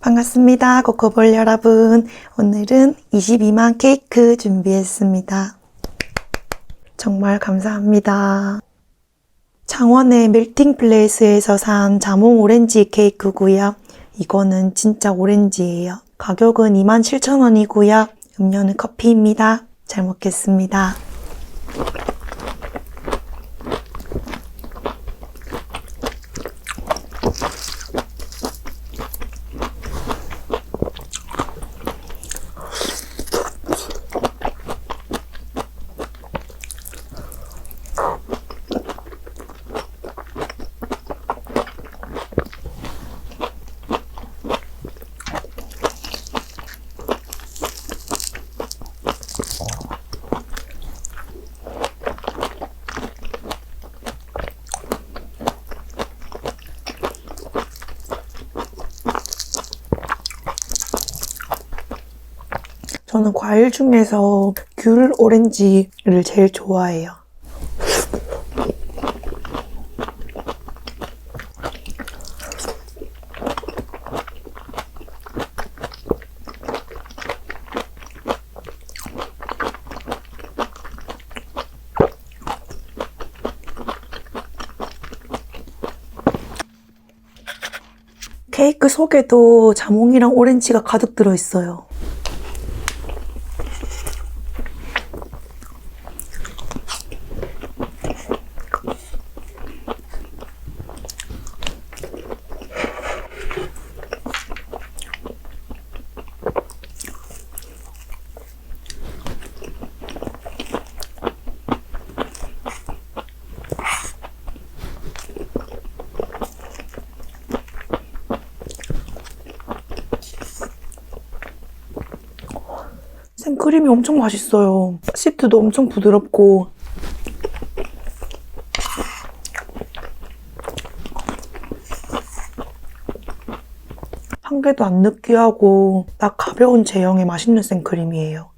반갑습니다. 코코볼 여러분. 오늘은 22만 케이크 준비했습니다. 정말 감사합니다. 창원의 밀팅 플레이스에서 산 자몽 오렌지 케이크고요. 이거는 진짜 오렌지예요. 가격은 27,000원이고요. 음료는 커피입니다. 잘 먹겠습니다. 저는 과일 중에서 귤 오렌지를 제일 좋아해요. 케이크 속에도 자몽이랑 오렌지가 가득 들어있어요. 크림이 엄청 맛있어요. 시트도 엄청 부드럽고. 한 개도 안 느끼하고 딱 가벼운 제형의 맛있는 생크림이에요.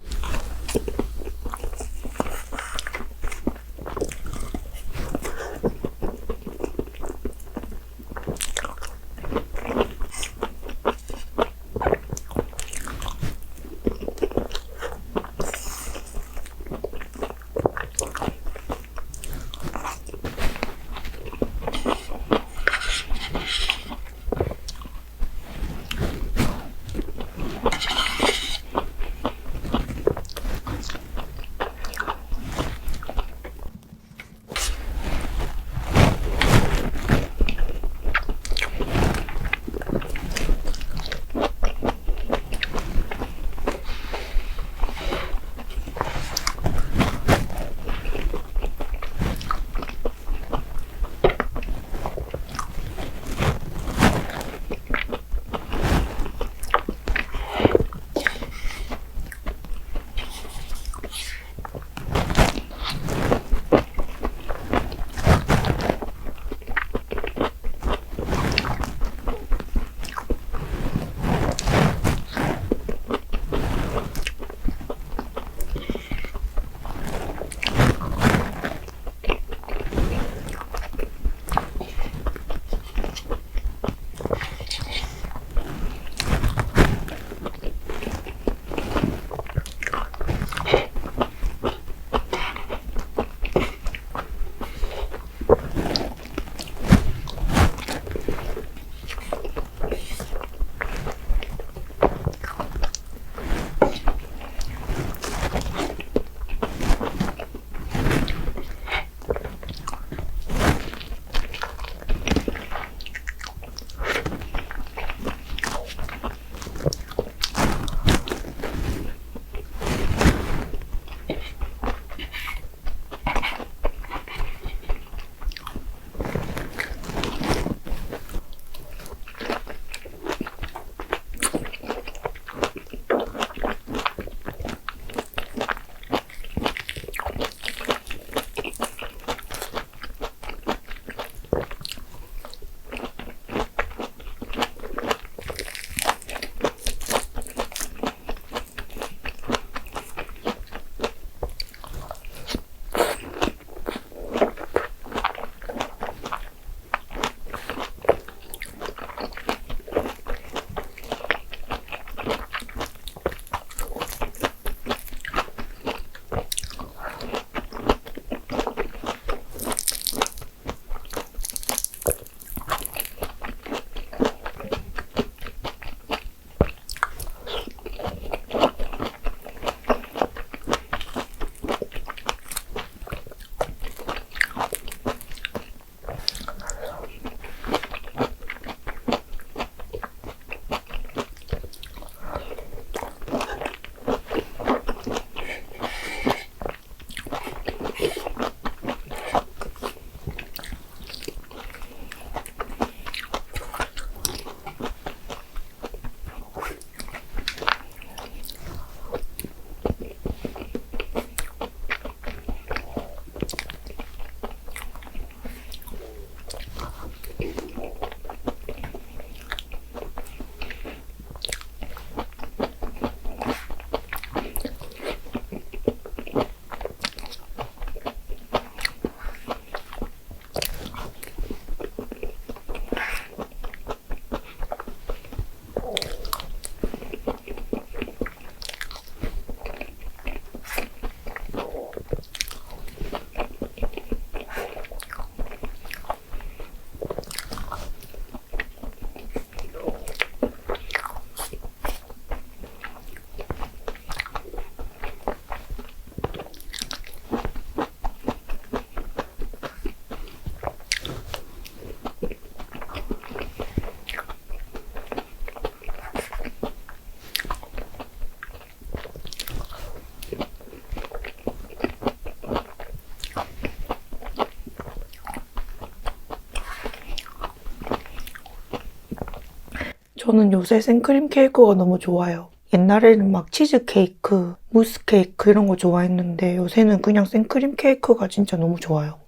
저는 요새 생크림 케이크가 너무 좋아요. 옛날에는 막 치즈 케이크, 무스 케이크 이런 거 좋아했는데 요새는 그냥 생크림 케이크가 진짜 너무 좋아요.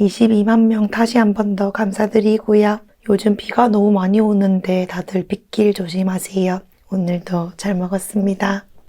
22만 명 다시 한 번 더 감사드리고요. 요즘 비가 너무 많이 오는데 다들 빗길 조심하세요. 오늘도 잘 먹었습니다.